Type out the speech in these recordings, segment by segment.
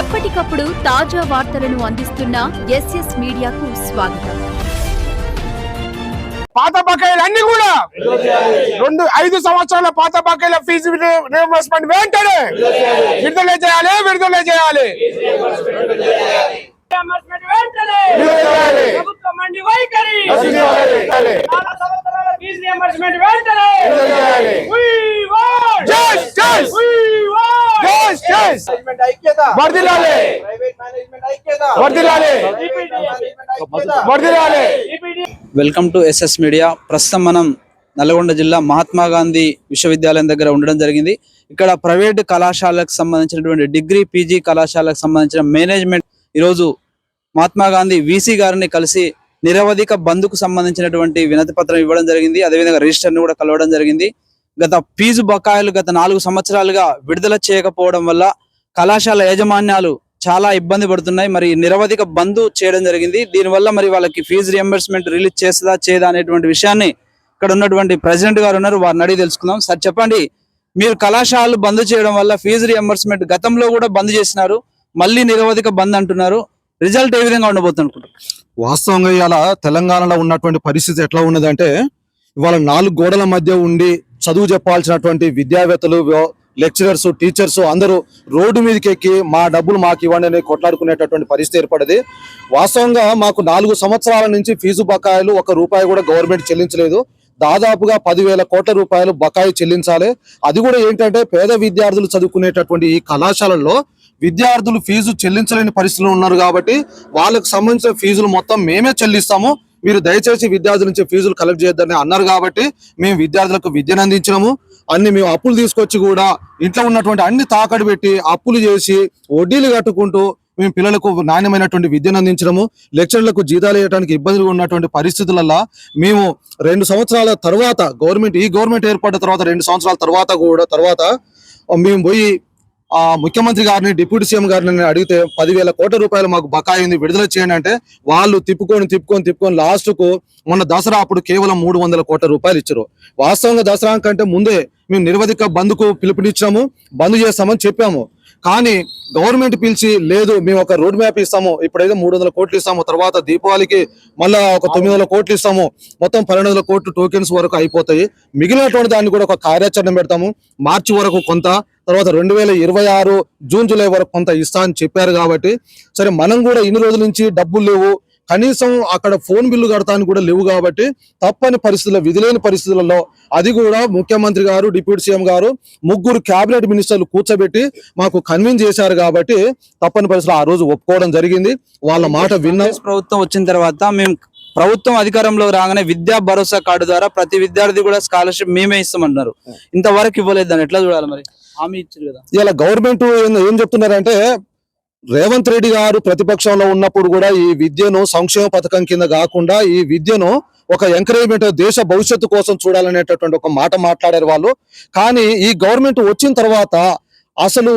ఎప్పటికప్పుడు తాజా వార్తలను అందిస్తున్న ఎస్ఎస్ మీడియాకు స్వాగతం. పాత బకాయిలు అన్ని కూడా రెండు ఐదు సంవత్సరాల పాత బకాయిల ఫీజు రియంబర్స్మెంట్ వెంటనే విడుదల చేయాలి. విడుదల చేయాలి. వెంటనే. ప్రభుత్వం మండి వైఖరి. చాలా సంవత్సరాల ఫీజు రియంబర్స్మెంట్ వెంటనే! వెల్కమ్ టు ఎస్ఎస్ మీడియా ప్రస్తుతం మనం నల్గొండ జిల్లా మహాత్మా గాంధీ విశ్వవిద్యాలయం దగ్గర ఉండడం జరిగింది. ఇక్కడ ప్రైవేట్ కళాశాలకు సంబంధించినటువంటి డిగ్రీ పీజీ కళాశాలకు సంబంధించిన మేనేజ్మెంట్ ఈరోజు మహాత్మా గాంధీ వీసీ గారిని కలిసి నిరవధిక బంధుకు సంబంధించినటువంటి వినతి పత్రం ఇవ్వడం జరిగింది. అదేవిధంగా రిజిస్టర్ని కూడా కలవడం జరిగింది. గత ఫీజు బకాయిలు గత నాలుగు సంవత్సరాలుగా విడుదల చేయకపోవడం వల్ల కళాశాల యాజమాన్యాలు చాలా ఇబ్బంది పడుతున్నాయి. మరి నిరవధిక బంద్ చేయడం జరిగింది. దీనివల్ల మరి వాళ్ళకి ఫీజు రియంబర్స్మెంట్ రిలీజ్ చేస్తుందా చేయదా అనేటువంటి విషయాన్ని ఇక్కడ ఉన్నటువంటి ప్రెసిడెంట్ గారు ఉన్నారు. వారిని అడిగి తెలుసుకుందాం. సార్ చెప్పండి. మీరు కళాశాలలు బంద్ చేయడం వల్ల ఫీజు రియంబర్స్మెంట్ గతంలో కూడా బంద్ చేసినారు. మళ్ళీ నిరవధిక బంద్ అంటున్నారు. రిజల్ట్ ఏ విధంగా ఉండబోతుంది వాస్తవంగా ఇవాళ తెలంగాణలో ఉన్నటువంటి పరిస్థితి ఎట్లా ఉన్నదంటే ఇవాళ నాలుగు గోడల మధ్య ఉండి చదువు చెప్పాల్సినటువంటి విద్యావేత్తలు లెక్చరర్స్ టీచర్స్ అందరూ రోడ్డు మీదకి ఎక్కి మా డబ్బులు మాకు ఇవ్వండి అని కొట్లాడుకునేటటువంటి పరిస్థితి ఏర్పడింది. వాస్తవంగా మాకు నాలుగు సంవత్సరాల నుంచి ఫీజు బకాయిలు ఒక రూపాయి కూడా గవర్నమెంట్ చెల్లించలేదు. దాదాపుగా పదివేల కోట్ల రూపాయలు బకాయి చెల్లించాలి. అది కూడా ఏంటంటే పేద విద్యార్థులు చదువుకునేటటువంటి ఈ కళాశాలల్లో విద్యార్థులు ఫీజు చెల్లించలేని పరిస్థితులు ఉన్నారు కాబట్టి వాళ్ళకు సంబంధించిన ఫీజులు మొత్తం మేమే చెల్లిస్తాము. మీరు దయచేసి విద్యార్థుల నుంచి ఫీజులు కలెక్ట్ చేయొద్దని అన్నారు కాబట్టి మేము విద్యార్థులకు విద్యను అందించినాము అన్ని మేము అప్పులు తీసుకొచ్చి కూడా ఇంట్లో ఉన్నటువంటి అన్ని తాకడి పెట్టి అప్పులు చేసి వడ్డీలు కట్టుకుంటూ మేము పిల్లలకు నాణ్యమైనటువంటి విద్యను అందించడము లెక్చర్లకు జీతాలు వేయడానికి ఇబ్బందులు ఉన్నటువంటి పరిస్థితులలో మేము రెండు సంవత్సరాల తర్వాత గవర్నమెంట్ ఈ గవర్నమెంట్ ఏర్పడిన తర్వాత రెండు సంవత్సరాల తర్వాత కూడా తర్వాత మేము పోయి ముఖ్యమంత్రి గారిని డిప్యూటీ సీఎం గారిని అడిగితే పదివేల కోట్ల రూపాయలు మాకు బకాయి ఉంది విడుదల చేయండి అంటే వాళ్ళు తిప్పుకొని తిప్పుకొని తిప్పుకొని లాస్ట్కు మొన్న దసరా అప్పుడు కేవలం మూడు వందల కోట్ల రూపాయలు ఇచ్చారు. వాస్తవంగా దసరా కంటే ముందే మేము నిరవధిక బంద్కు పిలుపునిచ్చాము బంద్ చేస్తామని చెప్పాము. కానీ గవర్నమెంట్ పిలిచి లేదు మేము ఒక రోడ్ మ్యాప్ ఇస్తాము ఇప్పుడైతే మూడు వందల కోట్లు ఇస్తాము తర్వాత దీపావళికి మళ్ళా ఒక తొమ్మిది వందల కోట్లు ఇస్తాము మొత్తం పన్నెండు వందల కోట్లు టోకెన్స్ వరకు అయిపోతాయి. మిగిలినటువంటి దాన్ని కూడా ఒక కార్యాచరణ పెడతాము. మార్చి వరకు కొంత తర్వాత రెండు వేల ఇరవై ఆరు జూన్ జూలై వరకు కొంత ఇస్తా అని చెప్పారు కాబట్టి సరే మనం కూడా ఇన్ని రోజుల నుంచి డబ్బులు లేవు కనీసం అక్కడ ఫోన్ బిల్లు కడతానికి కూడా లేవు కాబట్టి తప్పని పరిస్థితుల్లో విధిలేని పరిస్థితులలో అది కూడా ముఖ్యమంత్రి గారు డిప్యూటీ సీఎం గారు ముగ్గురు కేబినెట్ మినిస్టర్లు కూర్చోబెట్టి మాకు కన్విన్స్ చేశారు కాబట్టి తప్పని పరిస్థితుల్లో ఆ రోజు ఒప్పుకోవడం జరిగింది. వాళ్ళ మాట విన్నాం ప్రభుత్వం వచ్చిన తర్వాత మేము ప్రభుత్వం అధికారంలో రాగానే విద్యా భరోసా కార్డు ద్వారా ప్రతి విద్యార్థి కూడా స్కాలర్షిప్ మేమే ఇస్తామంటున్నారు ఇంతవరకు ఇవ్వలేదు దాన్ని. ఎట్లా చూడాలి మరి? హామీ ఇచ్చారు కదా. ఇలా గవర్నమెంట్ ఏం ఏం చెప్తున్నారంటే రేవంత్ రెడ్డి గారు ప్రతిపక్షంలో ఉన్నప్పుడు కూడా ఈ విద్యను సంక్షేమ పథకం కింద కాకుండా ఈ విద్యను ఒక ఎంకరేజ్మెంట్ దేశ భవిష్యత్తు కోసం చూడాలనేటటువంటి ఒక మాట మాట్లాడారు వాళ్ళు. కానీ ఈ గవర్నమెంట్ వచ్చిన తర్వాత అసలు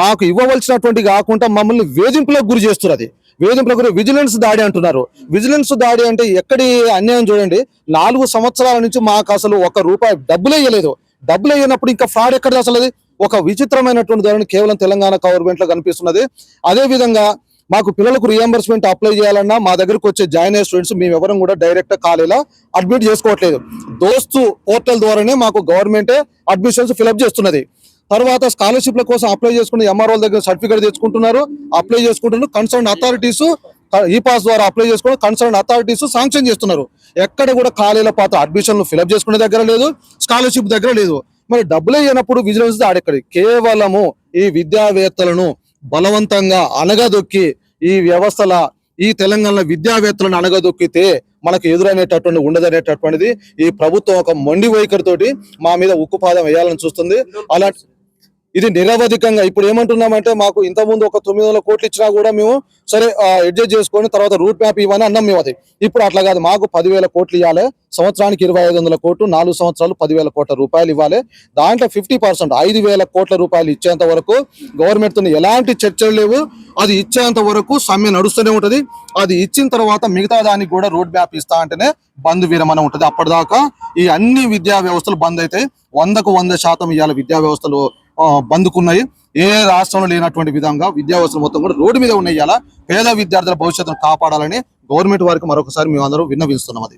మాకు ఇవ్వవలసినటువంటి కాకుండా మమ్మల్ని వేధింపులకు గురి చేస్తున్నది వేధింపులకు గురి విజిలెన్స్ దాడి అంటున్నారు. విజిలెన్స్ దాడి అంటే ఎక్కడి అన్యాయం చూడండి. నాలుగు సంవత్సరాల నుంచి మాకు అసలు ఒక రూపాయి డబ్బులు వేయలేదు డబ్బులు వేయనప్పుడు ఇంకా ఫ్రాడ్ ఎక్కడ అసలు అది? ఒక విచిత్రమైనటువంటి ధోరణి కేవలం తెలంగాణ గవర్నమెంట్లో కనిపిస్తున్నది. అదే విధంగా మాకు పిల్లలకు రియంబర్స్మెంట్ అప్లై చేయాలన్నా మా దగ్గరకు వచ్చే జాయిన్ అయ్యే స్టూడెంట్స్ మేము ఎవరం కూడా డైరెక్ట్ కాలేలా అడ్మిట్ చేసుకోవట్లేదు. దోస్తు పోర్టల్ ద్వారానే మాకు గవర్నమెంటే అడ్మిషన్స్ ఫిలప్ చేస్తున్నది. తర్వాత స్కాలర్షిప్ల కోసం అప్లై చేసుకుని ఎంఆర్ఓల దగ్గర సర్టిఫికేట్ తెచ్చుకుంటున్నారు. అప్లై చేసుకుంటున్నారు. కన్సర్న్ అథారిటీస్ ఈ పాస్ ద్వారా అప్లై చేసుకుని కన్సర్న్ అథారిటీస్ శాంక్షన్ చేస్తున్నారు. ఎక్కడ కూడా ఖాళీల పాత అడ్మిషన్లు ఫిలప్ చేసుకునే దగ్గర లేదు. స్కాలర్షిప్ దగ్గర లేదు. మరి డబ్బులు అయినప్పుడు విజిలెన్స్ ఆడెక్కడి? కేవలము ఈ విద్యావేత్తలను బలవంతంగా అనగదొక్కి ఈ వ్యవస్థల ఈ తెలంగాణ విద్యావేత్తలను అనగదొక్కితే మనకు ఎదురైనటువంటి ఉండదనేటటువంటిది ఈ ప్రభుత్వం ఒక మొండి వైఖరితోటి మా మీద ఉక్కుపాదం వేయాలని చూస్తుంది. అలా ఇది నిరవధికంగా. ఇప్పుడు ఏమంటున్నామంటే మాకు ఇంత ముందు ఒక తొమ్మిది వందల కోట్లు ఇచ్చినా కూడా మేము సరే అడ్జస్ట్ చేసుకొని తర్వాత రూట్ మ్యాప్ ఇవ్వని అన్నం మేము అది. ఇప్పుడు అట్లా కాదు మాకు పదివేల కోట్లు ఇవ్వాలి. సంవత్సరానికి ఇరవై ఐదు వందల కోట్లు నాలుగు సంవత్సరాలు పదివేల కోట్ల రూపాయలు ఇవ్వాలి. దాంట్లో ఫిఫ్టీ పర్సెంట్ ఐదు వేల కోట్ల రూపాయలు ఇచ్చేంత వరకు గవర్నమెంట్తో ఎలాంటి చర్చలు లేవు. అది ఇచ్చేంత వరకు సమ్మె నడుస్తూనే ఉంటది. అది ఇచ్చిన తర్వాత మిగతా దానికి కూడా రోడ్ మ్యాప్ ఇస్తా అంటేనే బంద్ విరమణ ఉంటది. అప్పటిదాకా ఈ అన్ని విద్యా వ్యవస్థలు బంద్ అయితే వందకు వంద శాతం ఇవాళ విద్యా వ్యవస్థలు బంద్కున్నాయి. ఏ రాష్ట్రంలో లేనటువంటి విధంగా విద్యా వ్యవస్థలు మొత్తం కూడా రోడ్డు మీద ఉన్నాయి. ఇవాళ పేద విద్యార్థుల భవిష్యత్తును కాపాడాలని గవర్నమెంట్ వారికి మరొకసారి మేము అందరూ విన్నవిస్తున్నాం అది.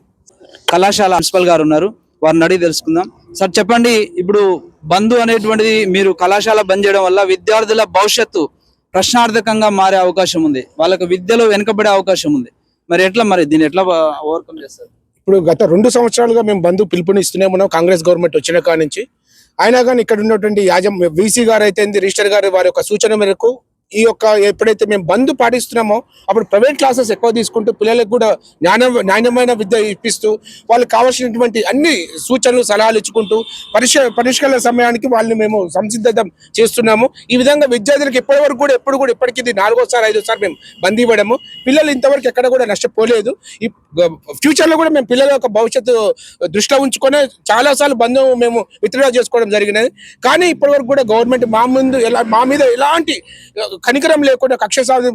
కళాశాల ప్రిన్సిపల్ గారు ఉన్నారు. వారిని అడిగి తెలుసుకుందాం. సార్ చెప్పండి ఇప్పుడు బంధు అనేటువంటిది మీరు కళాశాల బంద్ చేయడం వల్ల విద్యార్థుల భవిష్యత్తు ప్రశ్నార్థకంగా మారే అవకాశం ఉంది. వాళ్ళకు విద్యలో వెనుకబడే అవకాశం ఉంది. మరి ఎట్లా మరి దీన్ని ఎట్లా ఓవర్కమ్ చేస్తారు? ఇప్పుడు గత రెండు సంవత్సరాలుగా మేము బంధు పిలుపునిస్తూనే ఉన్నాం. కాంగ్రెస్ గవర్నమెంట్ వచ్చిన కాడ నుంచి. అయినా కానీ ఇక్కడ ఉన్నటువంటి యాజం వీసీ గారు అయితే రిజిస్టర్ గారు వారి యొక్క సూచన మేరకు ఈ యొక్క ఎప్పుడైతే మేము బంధు పాటిస్తున్నామో అప్పుడు ప్రైవేట్ క్లాసెస్ ఎక్కువ తీసుకుంటూ పిల్లలకు కూడా జ్ఞాన నాణ్యమైన విద్య ఇప్పిస్తూ వాళ్ళకి కావాల్సినటువంటి అన్ని సూచనలు సలహాలు ఇచ్చుకుంటూ పరిష పరిష్కరణ సమయానికి వాళ్ళని మేము సంసిద్ధం చేస్తున్నాము. ఈ విధంగా విద్యార్థులకు ఇప్పటి వరకు కూడా ఎప్పుడు కూడా ఇప్పటికి ఇది నాలుగోసారి ఐదోసారి మేము బంద్ ఇవ్వడము. పిల్లలు ఇంతవరకు ఎక్కడ కూడా నష్టపోలేదు. ఈ ఫ్యూచర్లో కూడా మేము పిల్లల యొక్క భవిష్యత్తు దృష్టిలో ఉంచుకొని చాలా సార్లు మేము విత్డ్రా చేసుకోవడం జరిగినది. కానీ ఇప్పటి వరకు కూడా గవర్నమెంట్ మా ముందు ఎలా మా మీద ఎలాంటి కనికరం లేకుండా కక్ష సాధి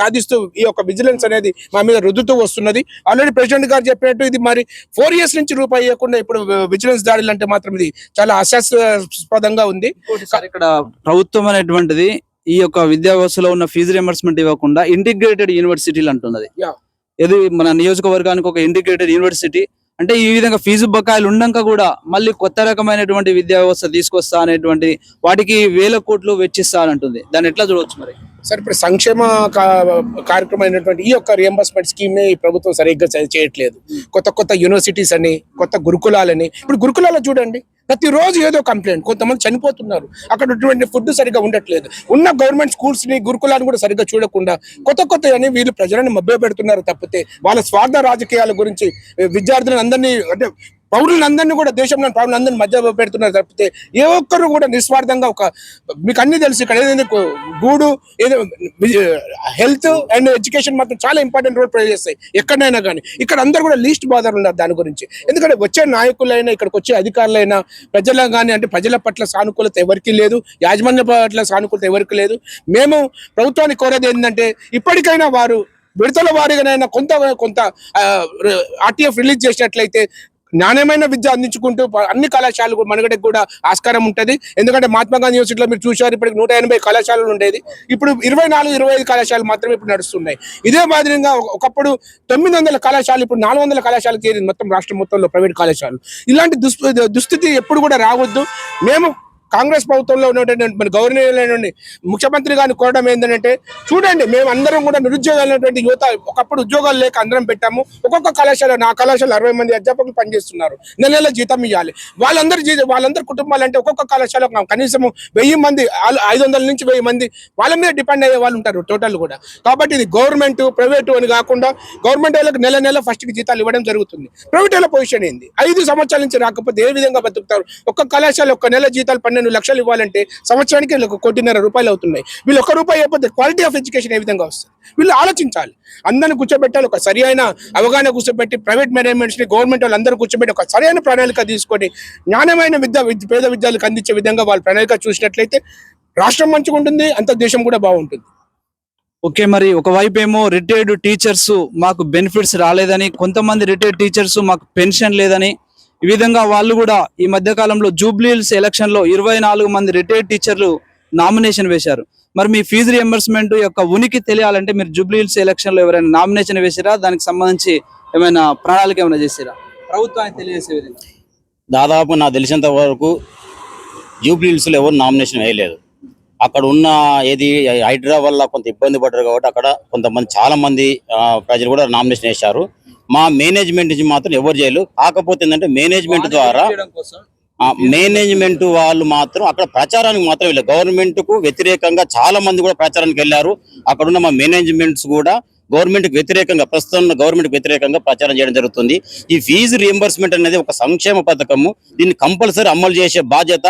సాధిస్తూ ఈ యొక్క విజిలెన్స్ అనేది మా మీద రుద్దుతూ వస్తున్నది. ఆల్రెడీ ప్రెసిడెంట్ గారు చెప్పినట్టు ఇది మరి ఫోర్ ఇయర్స్ నుంచి రూపాయి ఇవ్వకుండా ఇప్పుడు విజిలెన్స్ దాడులు అంటే మాత్రం ఇది చాలా అశాస్పదంగా ఉంది. ఇక్కడ ప్రభుత్వం అనేటువంటిది ఈ యొక్క విద్యా వ్యవస్థలో ఉన్న ఫీజు రియంబర్స్మెంట్ ఇవ్వకుండా ఇంటిగ్రేటెడ్ యూనివర్సిటీలు అంటున్నది. ఇది మన నియోజకవర్గానికి ఒక ఇంటిగ్రేటెడ్ యూనివర్సిటీ అంటే ఈ విధంగా ఫీజు బకాయిలు ఉండక కూడా మళ్ళీ కొత్త రకమైనటువంటి విద్యా వ్యవస్థ తీసుకొస్తా అనేటువంటి వాటికి వేల కోట్లు వెచ్చిస్తా అని దాన్ని ఎట్లా చూడవచ్చు మరి? సార్ ఇప్పుడు సంక్షేమ కార్యక్రమం అయినటువంటి ఈ యొక్క రియంబర్స్మెంట్ స్కీమ్ని ప్రభుత్వం సరిగ్గా చేయట్లేదు. కొత్త కొత్త యూనివర్సిటీస్ అని కొత్త గురుకులాలని. ఇప్పుడు గురుకులాలో చూడండి. ప్రతిరోజు ఏదో కంప్లైంట్. కొంతమంది చనిపోతున్నారు. అక్కడ ఉన్నటువంటి ఫుడ్ సరిగ్గా ఉండట్లేదు. ఉన్న గవర్నమెంట్ స్కూల్స్ని గురుకులాన్ని కూడా సరిగ్గా చూడకుండా కొత్త కొత్త అని వీళ్ళు ప్రజలను మభ్య పెడుతున్నారు తప్పితే వాళ్ళ స్వార్థ రాజకీయాల గురించి విద్యార్థులను అందరినీ అంటే పౌరులందరినీ కూడా దేశంలో పౌరులందరినీ మధ్య పెడుతున్నారు తప్పితే ఏ ఒక్కరు కూడా నిస్వార్థంగా ఒక మీకు అన్ని తెలుసు ఇక్కడ ఏదైనా గూడు ఏదో హెల్త్ అండ్ ఎడ్యుకేషన్ మాత్రం చాలా ఇంపార్టెంట్ రోల్ ప్లే చేస్తాయి ఎక్కడైనా కానీ. ఇక్కడ అందరూ కూడా లీస్ట్ బాధలు ఉన్నారు దాని గురించి. ఎందుకంటే వచ్చే నాయకులైనా ఇక్కడికి వచ్చే అధికారులైనా ప్రజల కానీ అంటే ప్రజల పట్ల సానుకూలత ఎవరికీ లేదు యాజమాన్య పట్ల సానుకూలత ఎవరికి లేదు. మేము ప్రభుత్వానికి కోరేది ఏంటంటే ఇప్పటికైనా వారు విడతల వారిగానైనా కొంత కొంత ఆర్టీఎఫ్ రిలీజ్ చేసినట్లయితే నాణ్యమైన విద్య అందించుకుంటూ అన్ని కళాశాలలు మనగడకు కూడా ఆస్కారం ఉంటుంది. ఎందుకంటే మహాత్మా గాంధీ యూనివర్సిటీలో మీరు చూశారు ఇప్పటికి నూట ఎనభై కళాశాలలు ఉండేది. ఇప్పుడు ఇరవై నాలుగు ఇరవై ఐదు కళాశాలలు మాత్రమే ఇప్పుడు నడుస్తున్నాయి. ఇదే మాదిరిగా ఒకప్పుడు తొమ్మిది వందల కళాశాలలు ఇప్పుడు నాలుగు వందల కళాశాలకు చేరింది మొత్తం రాష్ట్రం మొత్తంలో ప్రైవేట్ కళాశాలలు. ఇలాంటి దుస్థితి ఎప్పుడు కూడా రావద్దు. మేము కాంగ్రెస్ ప్రభుత్వంలో ఉన్నటువంటి మన గవర్నర్ ముఖ్యమంత్రి గారిని కోరడం ఏంటంటే చూడండి మేము అందరం కూడా నిరుద్యోగాలైనటువంటి యువత ఒకప్పుడు ఉద్యోగాలు లేక అందరం పెట్టాము. ఒక్కొక్క కళాశాల నా కళాశాల అరవై మంది అధ్యాపకులు పనిచేస్తున్నారు. నెల నెల జీతం ఇవ్వాలి వాళ్ళందరూ జీతం వాళ్ళందరి కుటుంబాలు అంటే ఒక్కొక్క కళాశాల కనీసం వెయ్యి మంది ఐదు వందల నుంచి వెయ్యి మంది వాళ్ళ మీద డిపెండ్ అయ్యే వాళ్ళు ఉంటారు టోటల్ కూడా. కాబట్టి ఇది గవర్నమెంట్ ప్రైవేట్ అని కాకుండా గవర్నమెంట్ వాళ్ళకి నెల నెల ఫస్ట్కి జీతాలు ఇవ్వడం జరుగుతుంది. ప్రైవేట్ వాళ్ళ పొజిషన్ ఏంది? ఐదు సంవత్సరాల నుంచి రాకపోతే ఏ విధంగా బతుకుతారు? ఒక్క కళాశాల ఒక్క నెల జీతాలు పన్నెండు లక్షలు ఇవ్వాలంటే సంవత్సరానికి వీళ్ళకి కోటిన్నర రూపాయలు అవుతున్నాయి. వీళ్ళు ఒక్క రూపాయి అయిపోతే క్వాలిటీ ఆఫ్ ఎడ్యుకేషన్ ఏ విధంగా వస్తుంది? వీళ్ళు ఆలోచించాలి. అందరిని కూర్చోబెట్టాలి. ఒక సరి అయిన అవగాహన కూర్చోబెట్టి ప్రైవేట్ మేనేజ్మెంట్స్ని గవర్నమెంట్ వాళ్ళు అందరూ కూర్చోబెట్టి ఒక సరైన ప్రణాళిక తీసుకొని నాణ్యమైన విద్య విద్య- పేద విద్యార్థులకు అందించే విధంగా వాళ్ళ ప్రణాళిక చూసినట్లయితే రాష్ట్రం మంచిగా ఉంటుంది అంత దేశం కూడా బాగుంటుంది. ఓకే మరి ఒకవైపు ఏమో రిటైర్డ్ టీచర్స్ మాకు బెనిఫిట్స్ రాలేదని కొంతమంది రిటైర్డ్ టీచర్స్ మాకు పెన్షన్ లేదని ఈ విధంగా వాళ్ళు కూడా ఈ మధ్య కాలంలో జూబ్లీహిల్స్ ఎలక్షన్లో ఇరవై నాలుగు మంది రిటైర్డ్ టీచర్లు నామినేషన్ వేశారు. మరి మీ ఫీజు రియంబర్స్మెంట్ యొక్క ఉనికి తెలియాలంటే మీరు జూబ్లీహిల్స్ ఎలక్షన్లో ఎవరైనా నామినేషన్ వేసిరా? దానికి సంబంధించి ఏమైనా ప్రణాళిక ఏమైనా చేసిరా? ప్రభుత్వానికి తెలియజేసే విధంగా. దాదాపు నాకు తెలిసినంత వరకు జూబ్లీహిల్స్లో ఎవరు నామినేషన్ వేయలేదు. అక్కడ ఉన్న ఏది హైడ్రా వల్ల కొంత ఇబ్బంది పడ్డారు కాబట్టి అక్కడ కొంతమంది చాలా మంది ప్రజలు కూడా నామినేషన్ వేశారు. మా మేనేజ్మెంట్ నుంచి మాత్రం ఎవరు చేయలేదు. కాకపోతే ఏంటంటే మేనేజ్మెంట్ ద్వారా మేనేజ్మెంట్ వాళ్ళు మాత్రం అక్కడ ప్రచారానికి మాత్రం వెళ్ళారు. గవర్నమెంట్కు వ్యతిరేకంగా చాలా మంది కూడా ప్రచారానికి వెళ్ళారు. అక్కడ ఉన్న మా మేనేజ్మెంట్స్ కూడా గవర్నమెంట్కి వ్యతిరేకంగా ప్రస్తుతం గవర్నమెంట్ వ్యతిరేకంగా ప్రచారం చేయడం జరుగుతుంది. ఈ ఫీజు రియంబర్స్మెంట్ అనేది ఒక సంక్షేమ పథకము. దీన్ని కంపల్సరీ అమలు చేసే బాధ్యత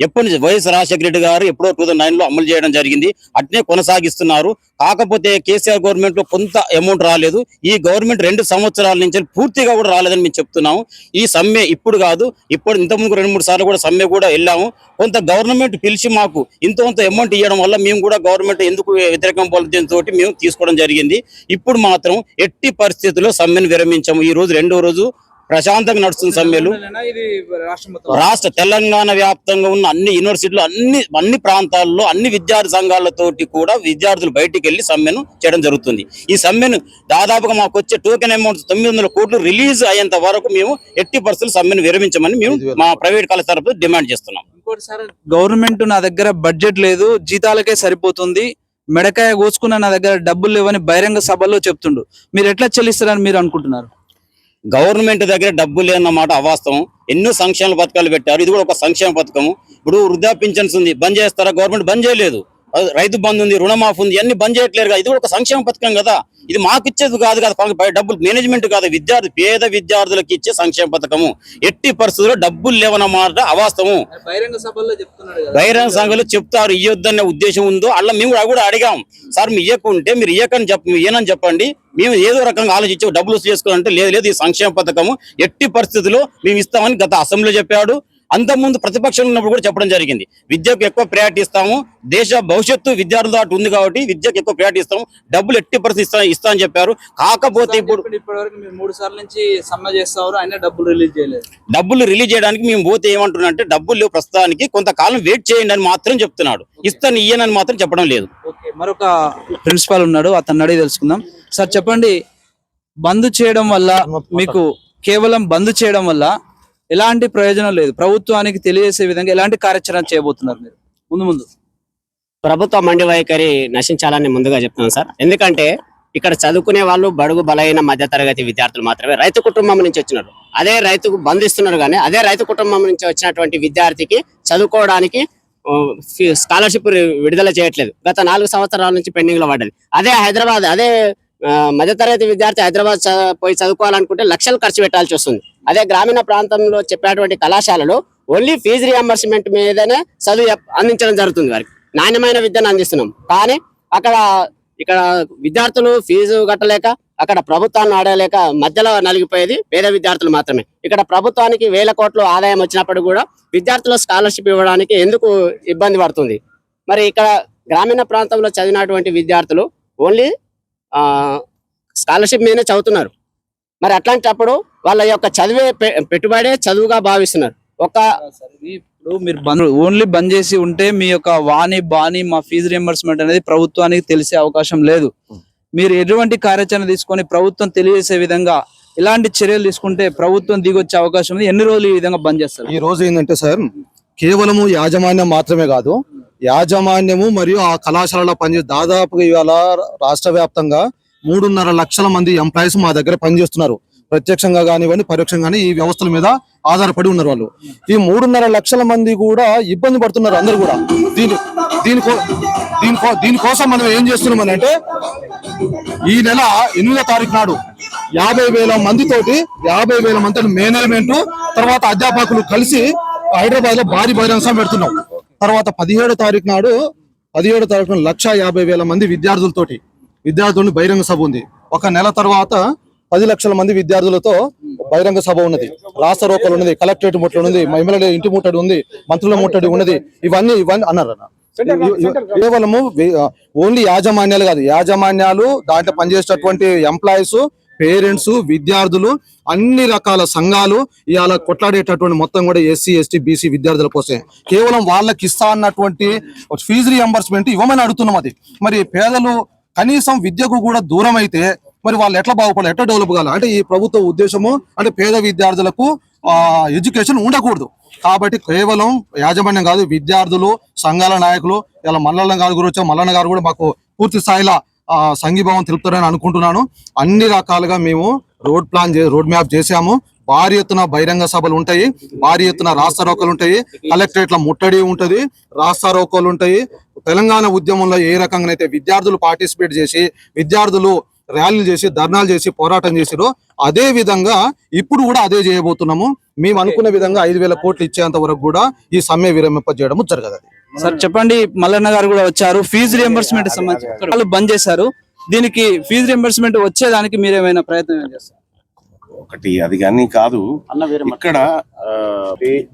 ఎప్పటి నుంచి వైఎస్ రాజశేఖర రెడ్డి గారు ఎప్పుడో టూ థౌసండ్లో అమలు చేయడం జరిగింది. అట్నే కొనసాగిస్తున్నారు. కాకపోతే కేసీఆర్ గవర్నమెంట్లో కొంత అమౌంట్ రాలేదు. ఈ గవర్నమెంట్ రెండు సంవత్సరాల నుంచి పూర్తిగా కూడా రాలేదని మేము చెప్తున్నాము. ఈ సమ్మె ఇప్పుడు కాదు. ఇప్పుడు ఇంతకుముందు రెండు మూడు సార్లు కూడా సమ్మె కూడా వెళ్ళాము. కొంత గవర్నమెంట్ పిలిచి మాకు ఇంత కొంత అమౌంట్ ఇవ్వడం వల్ల మేము కూడా గవర్నమెంట్ ఎందుకు వ్యతిరేకం పొందడంతో మేము తీసుకోవడం జరిగింది. ఇప్పుడు మాత్రం ఎట్టి పరిస్థితుల్లో సమ్మెను విరమించాము. ఈ రోజు రెండో రోజు ప్రశాంతంగా నడుస్తుంది సమ్మెలు. ఇది రాష్ట్రం తెలంగాణ వ్యాప్తంగా ఉన్న అన్ని యూనివర్సిటీలు అన్ని అన్ని ప్రాంతాల్లో అన్ని విద్యార్థి సంఘాలతోటి కూడా విద్యార్థులు బయటికి వెళ్ళి సమ్మెను చేయడం జరుగుతుంది. ఈ సమ్మెను దాదాపుగా మాకు వచ్చే టోకెన్ అమౌంట్ తొమ్మిది వందల కోట్లు రిలీజ్ అయ్యేంత వరకు మేము ఎట్టి పరిస్థితులు సమ్మెను విరమించమని మేము మా ప్రైవేట్ కాలేజ్ తరపు డిమాండ్ చేస్తున్నాం. ఇంకోటి సార్ గవర్నమెంట్ నా దగ్గర బడ్జెట్ లేదు జీతాలకే సరిపోతుంది. మెడకాయ కోసుకున్న నా దగ్గర డబ్బులు లేవని బహిరంగ సభల్లో చెప్తుండు. మీరు ఎట్లా చెల్లిస్తారని మీరు అనుకుంటున్నారు? గవర్నమెంట్ దగ్గర డబ్బు లేదన్నమాట అవాస్తవం. ఎన్నో సంక్షేమ పథకాలు పెట్టారు. ఇది కూడా ఒక సంక్షేమ పథకము. ఇప్పుడు వృద్ధా పింఛన్స్ ఉంది. బంద్ చేస్తారా? గవర్నమెంట్ బంద్ చేయలేదు. రైతు బంధు ఉంది రుణమాఫీ ఉంది అన్ని బంద్ చేయట్లేరు కదా. ఇది కూడా ఒక సంక్షేమ పథకం కదా. ఇది మాకు ఇచ్చేది కాదు కదా డబ్బులు. మేనేజ్మెంట్ కాదు విద్యార్థి పేద విద్యార్థులకు ఇచ్చే సంక్షేమ పథకము. ఎట్టి పరిస్థితుల్లో డబ్బులు లేవన్నమాట అవాస్తవం. బహిరంగ సభల్లో చెప్తున్నాడు బహిరంగ సంఘాలు చెప్తారు ఇయ్యొద్దనే ఉద్దేశం ఉందో అలా మేము కూడా- అడిగాం. సార్ మీ ఇయ్యకుంటే మీరు ఇయ్యకని చెప్ప ఏనని చెప్పండి. మేము ఏదో రకంగా ఆలోచించి డబ్బులు చేసుకోవాలంటే లేదు లేదు ఈ సంక్షేమ పథకము ఎట్టి పరిస్థితుల్లో మేము ఇస్తామని గత అసెంబ్లీలో చెప్పాడు. అంతకుముందు ప్రతిపక్షంలో ఉన్నప్పుడు కూడా చెప్పడం జరిగింది. విద్యకు ఎక్కువ ప్రయారిటీ ఇస్తాము. దేశ భవిష్యత్తు విద్యార్థుల దాటి ఉంది కాబట్టి విద్యకు ఎక్కువ ప్రయారిటీ ఇస్తాము. డబ్బులు ఎట్టి పరిస్థితి ఇస్తా ఇస్తా అని చెప్పారు. కాకపోతే ఇప్పుడు ఇప్పటి వరకు మీరు మూడు సార్లు నుంచి సమ్మె చేస్తారు అయినా డబ్బులు రిలీజ్ చేయలేదు. డబ్బులు రిలీజ్ చేయడానికి మేము పోతే ఏమంటున్నారంటే డబ్బులు లేవు ప్రస్తుతానికి కొంతకాలం వెయిట్ చేయండి అని మాత్రం చెప్తున్నాడు. ఇస్తాను ఇయ్యనని మాత్రం చెప్పడం లేదు. ఓకే. మరొక ప్రిన్సిపాల్ ఉన్నాడు అతన్ని అడిగి తెలుసుకుందాం. సార్ చెప్పండి. బంద్ చేయడం వల్ల మీకు కేవలం బంద్ చేయడం వల్ల ఎలాంటి ప్రయోజనం లేదు. ప్రభుత్వానికి తెలియజేసే విధంగా ఎలాంటి కార్యాచరణ చేయబోతున్నారు మీరు? ముందు ముందు. ప్రభుత్వ మండి వైఖరి నశించాలని ముందుగా చెప్తున్నాను సార్. ఎందుకంటే ఇక్కడ చదువుకునే వాళ్ళు బడుగు బలైన మధ్యతరగతి విద్యార్థులు మాత్రమే. రైతు కుటుంబం నుంచి వచ్చినారు. అదే రైతుకు బంధిస్తున్నారు కానీ అదే రైతు కుటుంబం నుంచి వచ్చినటువంటి విద్యార్థికి చదువుకోవడానికి స్కాలర్షిప్ విడుదల చేయట్లేదు. గత నాలుగు సంవత్సరాల నుంచి పెండింగ్లో పడ్డది. అదే హైదరాబాద్ అదే మధ్యతరగతి విద్యార్థి హైదరాబాద్ పోయి చదువుకోవాలనుకుంటే లక్షలు ఖర్చు పెట్టాల్సి వస్తుంది. అదే గ్రామీణ ప్రాంతంలో చెప్పేటువంటి కళాశాలలో ఓన్లీ ఫీజు రియంబర్స్మెంట్ మీదనే చదువు అందించడం జరుగుతుంది వారికి. నాణ్యమైన విద్యను అందిస్తున్నాం. కానీ అక్కడ ఇక్కడ విద్యార్థులు ఫీజు కట్టలేక అక్కడ ప్రభుత్వాన్ని ఆడలేక మధ్యలో నలిగిపోయేది పేద విద్యార్థులు మాత్రమే. ఇక్కడ ప్రభుత్వానికి వేల కోట్లు ఆదాయం వచ్చినప్పుడు కూడా విద్యార్థుల స్కాలర్షిప్ ఇవ్వడానికి ఎందుకు ఇబ్బంది పడుతుంది? మరి ఇక్కడ గ్రామీణ ప్రాంతంలో చదివినటువంటి విద్యార్థులు ఓన్లీ స్కాలర్షిప్ మీదనే చదువుతున్నారు. మరి అట్లాంటప్పుడు వాళ్ళ యొక్క చదివే పెట్టుబడే చదువుగా భావిస్తున్నారు. ఒక ఇప్పుడు మీరు బంద్ ఓన్లీ బంద్ చేసి ఉంటే మీ యొక్క వాణి బాణి మా ఫీజు రియంబర్స్మెంట్ అనేది ప్రభుత్వానికి తెలిసే అవకాశం లేదు. మీరు ఎటువంటి కార్యాచరణ తీసుకొని ప్రభుత్వం తెలియజేసే విధంగా ఎలాంటి చర్యలు తీసుకుంటే ప్రభుత్వం దిగొచ్చే అవకాశం ఉంది. ఎన్ని రోజులు ఈ విధంగా బంద్ చేస్తారు? ఈ రోజు ఏంటంటే సార్ కేవలము యాజమాన్యం మాత్రమే కాదు యాజమాన్యము మరియు ఆ కళాశాలలో పనిచేసే దాదాపుగా ఇవాళ రాష్ట్ర వ్యాప్తంగా మూడున్నర లక్షల మంది ఎంప్లాయీస్ మా దగ్గర పనిచేస్తున్నారు. ప్రత్యక్షంగా కానివ్వండి పరోక్షంగా కానీ ఈ వ్యవస్థల మీద ఆధారపడి ఉన్నారు వాళ్ళు. ఈ మూడున్నర లక్షల మంది కూడా ఇబ్బంది పడుతున్నారు అందరు కూడా. దీని దీనికో దీనికో దీనికోసం మనం ఏం చేస్తున్నాం అంటే ఈ నెల ఎనిమిదో తారీఖు నాడు యాభై వేల మందితోటి యాభై వేల మంది మేనేజ్మెంట్ తర్వాత అధ్యాపకులు కలిసి హైదరాబాద్లో భారీ బహిరంగ సభ పెడుతున్నాం. తర్వాత పదిహేడో తారీఖు నాడు పదిహేడో తారీఖు నాడు లక్ష యాభై వేల మంది విద్యార్థులతోటి విద్యార్థులని బహిరంగ సభ ఉంది. ఒక నెల తర్వాత పది లక్షల మంది విద్యార్థులతో బహిరంగ సభ ఉన్నది. రాష్ట్ర రోకలు ఉన్నది కలెక్టరేట్ ముట్టడి ఉంది ఎమ్మెల్యే ఇంటి ముట్టడి ఉంది మంత్రుల ముట్టడి ఉన్నది ఇవన్నీ ఇవన్నీ అన్నారు అన్న. కేవలము ఓన్లీ యాజమాన్యాలు కాదు. యాజమాన్యాలు దాంట్లో పనిచేసేటటువంటి ఎంప్లాయీస్ పేరెంట్స్ విద్యార్థులు అన్ని రకాల సంఘాలు ఇవాళ కొట్లాడేటటువంటి మొత్తం కూడా ఎస్సీ ఎస్టీ బీసీ విద్యార్థుల కోసమే. కేవలం వాళ్ళకి ఇస్తా అన్నటువంటి ఫీజు రియంబర్స్మెంట్ ఇవ్వమని అడుగుతున్నాం అది. మరి పేదలు కనీసం విద్యకు కూడా దూరం అయితే మరి వాళ్ళు ఎట్లా బాగుపడాలి ఎట్లా డెవలప్ కావాలి? అంటే ఈ ప్రభుత్వ ఉద్దేశము అంటే పేద విద్యార్థులకు ఎడ్యుకేషన్ ఉండకూడదు. కాబట్టి కేవలం యాజమాన్యం కాదు విద్యార్థులు సంఘాల నాయకులు ఇలా మల్లన్న గారు గురించి మల్లన్న గారు కూడా మాకు పూర్తి స్థాయిలో సంఘీభావం తెలుపుతారని అనుకుంటున్నాను. అన్ని రకాలుగా మేము రోడ్ ప్లాన్ రోడ్ మ్యాప్ చేశాము. భారీ ఎత్తున బహిరంగ సభలు ఉంటాయి. భారీ ఎత్తున రాస్తారోకలు ఉంటాయి. కలెక్టరేట్ల ముట్టడి ఉంటది. రాస్తారోకలు ఉంటాయి. తెలంగాణ ఉద్యమంలో ఏ రకంగా అయితే విద్యార్థులు పార్టిసిపేట్ చేసి విద్యార్థులు ర్యాలీలు చేసి ధర్నాలు చేసి పోరాటం చేసిరో అదే విధంగా ఇప్పుడు కూడా అదే చేయబోతున్నాము. మేము అనుకున్న విధంగా ఐదు వేల కోట్లు ఇచ్చేంత వరకు కూడా ఈ సమ్మె విరమింపజేయడము జరగదు సార్ చెప్పండి మల్లన్న గారు కూడా వచ్చారు. ఫీజు రియంబర్స్మెంట్ సంబంధించి వాళ్ళు బంద్ చేశారు. దీనికి ఫీజు రియంబర్స్మెంట్ వచ్చేదానికి మీరు ఏమైనా ప్రయత్నం చేస్తారు ఒకటి అది కానీ కాదు. ఇక్కడ ఆ, పే-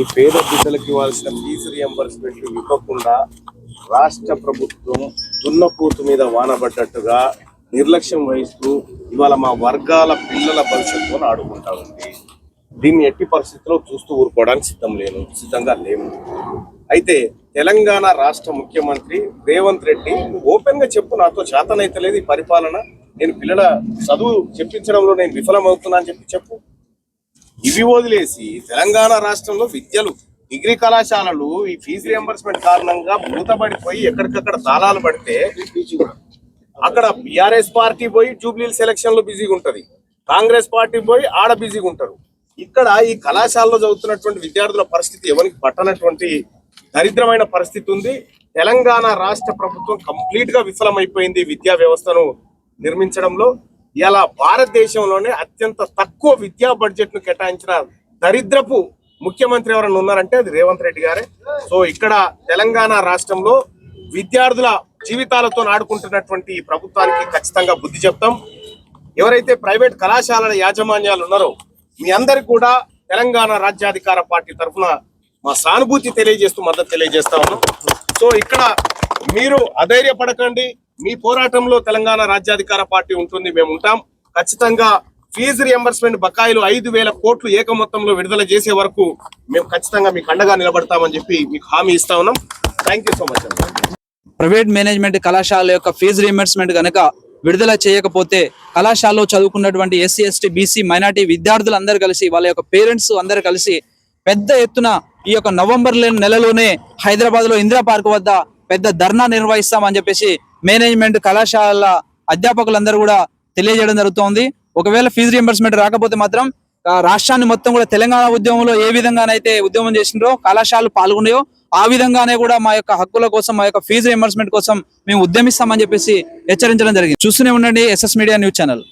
ఈ పేద బిడ్డలకు ఇవ్వాల్సిన ఫీజు రియంబర్స్మెంట్ ఇవ్వకుండా రాష్ట్ర ప్రభుత్వం దున్నపోతు మీద వానబడ్డట్టుగా నిర్లక్ష్యం వహిస్తూ ఇవాళ మా వర్గాల పిల్లల భవిష్యత్తును ఆడుకుంటా ఉంది. దీన్ని ఎట్టి పరిస్థితుల్లో చూస్తూ ఊరుకోవడానికి సిద్ధం లేను సిద్ధంగా లేము అయితే తెలంగాణ రాష్ట్ర ముఖ్యమంత్రి రేవంత్ రెడ్డి ఓపెన్గా చెప్పు నాతో చేతనైతలేదు ఈ పరిపాలన. నేను పిల్లల చదువు చెప్పించడంలో నేను విఫలమవుతున్నా అని చెప్పి చెప్పు. ఇవి వదిలేసి తెలంగాణ రాష్ట్రంలో విద్యలు డిగ్రీ కళాశాలలు ఈ ఫీజు రియంబర్స్మెంట్ కారణంగా మూతబడిపోయి ఎక్కడికక్కడ తాళాలు పడితే అక్కడ బీఆర్ఎస్ పార్టీ పోయి జూబ్లీ సెలక్షన్లో బిజీగా ఉంటది కాంగ్రెస్ పార్టీ పోయి ఆడ బిజీగా ఉంటారు ఇక్కడ ఈ కళాశాలలో చదువుతున్నటువంటి విద్యార్థుల పరిస్థితి ఎవరికి పట్టనటువంటి దరిద్రమైన పరిస్థితి ఉంది. తెలంగాణ రాష్ట్ర ప్రభుత్వం కంప్లీట్గా విఫలమైపోయింది విద్యా వ్యవస్థను నిర్మించడంలో. ఇలా భారతదేశంలోనే అత్యంత తక్కువ విద్యా బడ్జెట్ను కేటాయించిన దరిద్రపు ముఖ్యమంత్రి ఎవరైనా ఉన్నారంటే అది రేవంత్ రెడ్డి గారే. సో ఇక్కడ తెలంగాణ రాష్ట్రంలో విద్యార్థుల జీవితాలతో ఆడుకుంటున్నటువంటి ప్రభుత్వానికి ఖచ్చితంగా బుద్ధి చెప్తాం. ఎవరైతే ప్రైవేట్ కళాశాలల యాజమాన్యాలు ఉన్నారో మీ అందరికి కూడా తెలంగాణ రాజ్యాధికార పార్టీ తరఫున మా సానుభూతి తెలియజేస్తూ మద్దతు తెలియజేస్తా ఉన్నాం. సో ఇక్కడ మీరు అధైర్యపడకండి. మీ పోరాటంలో తెలంగాణ రాజ్యాధికార పార్టీ ఉంటుంది మేము ఉంటాం. ఖచ్చితంగా ఫీజు రియంబర్స్మెంట్ బకాయిలు ఐదు వేల కోట్లు ఏక మొత్తంలో విడుదల చేసే వరకు మేము ఖచ్చితంగా మీకు అండగా నిలబడతామని చెప్పి మీకు హామీ ఇస్తా ఉన్నాం. Thank you so much private management కళాశాల యొక్క ఫీజు రియంబర్స్మెంట్ కనుక విడుదల చేయకపోతే కళాశాలలో చదువుకున్నటువంటి ఎస్సీ ఎస్టీ బీసీ మైనార్టీ విద్యార్థులు అందరు కలిసి వాళ్ళ యొక్క పేరెంట్స్ అందరు కలిసి పెద్ద ఎత్తున ఈ యొక్క నవంబర్ లే- నెలలోనే హైదరాబాద్లో ఇందిరా పార్క్ వద్ద పెద్ద ధర్నా నిర్వహిస్తామని చెప్పేసి మేనేజ్మెంట్ కళాశాలల అధ్యాపకులందరూ కూడా తెలియజేయడం జరుగుతోంది. ఒకవేళ ఫీజు రియంబర్స్మెంట్ రాకపోతే మాత్రం రాష్ట్రాన్ని మొత్తం కూడా తెలంగాణ ఉద్యమంలో ఏ విధంగానైతే ఉద్యమం చేసిండ్రో కళాశాలలు పాల్గొన్నాయో ఆ విధంగానే కూడా మా యొక్క హక్కుల కోసం మా యొక్క ఫీజు రియంబర్స్మెంట్ కోసం మేము ఉద్యమిస్తామని చెప్పేసి హెచ్చరించడం జరిగింది. చూస్తూనే ఉండండి ఎస్ఎస్ మీడియా న్యూస్ ఛానల్.